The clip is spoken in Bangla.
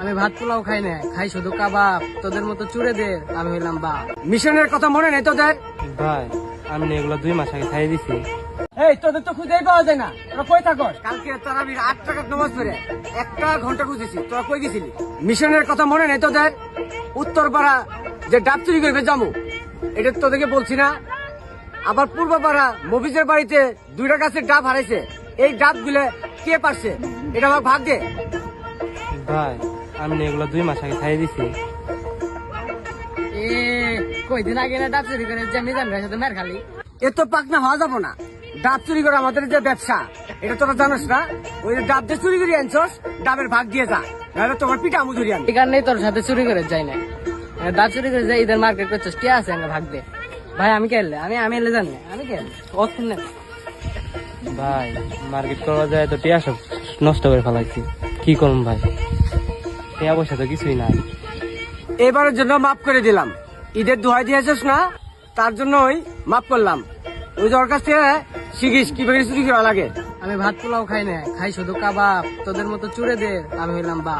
আমি ভাত পোলাও খাই না খাই শুধু কাবাব। তোদের মতো চুড়ে দে আমি হইলাম বা মিশনের কথা মনে নেই তোদের? ভাই আমি এগুলো দুই মাস আগে খাই দিছি। এই তোদের তো খুঁজেই পাওয়া যায় না। তোরা কই থাকস? কালকে তারাবির আট টাকা নামাজ পড়ে একটা ঘণ্টা খুঁজেছি। তোরা কই গেছিলি? মিশনের কথা মনে নেই তোদের? উত্তরপাড়া যে ডাব চুরি করবে জামু এটা তোদেরকে বলছি না। আবার পূর্বপাড়া মফিজের বাড়িতে দুইটা গাছের ডাব হারাইছে। এই ডাবগুলো কে পারছে? এটা আমার ভাগ দে ভাই আমি না এগুলো দুই মাস আগে খাই দিছি। এ কই দিন আগে না ডাব চুরি করে যে মিজান ভাইয়ের সাথে মের খালি? এ তো পাকনা হওয়া যাব না। ডাব চুরি করে আমাদের যে ব্যবসা এটা তোরা জানোস না? ওই যে ডাব দিয়ে চুরি করে আনছস ডাবের ভাগ দিয়ে যা নাহলে তোমার পিঠা মুজুরি আমি এই কারণেই তোর সাথে চুরি করে যাই না। এ, ডাব চুরি করে যাই ঈদের মার্কেট করছিস কে আছে ভাগ দে। ভাই আমি খেললে আমি আমি এলে জানি। আমি খেললে অত না ভাই মার্কেট করা যায় তো টিয়া সব নষ্ট করে ফেলাইছি। কি করুন ভাই? টিয়া পয়সা তো কিছুই নাই। এবারের জন্য মাফ করে দিলাম। ঈদের দোহাই দিয়েছিস না তার জন্যই মাফ করলাম। ওই তোর কাছ থেকে শিখিস কীভাবে চুরি করা লাগে। আমি ভাত পোলাও খাই না খাই শুধু কাবাব তোদের মতো চুড়ে দে আমি হইলাম বা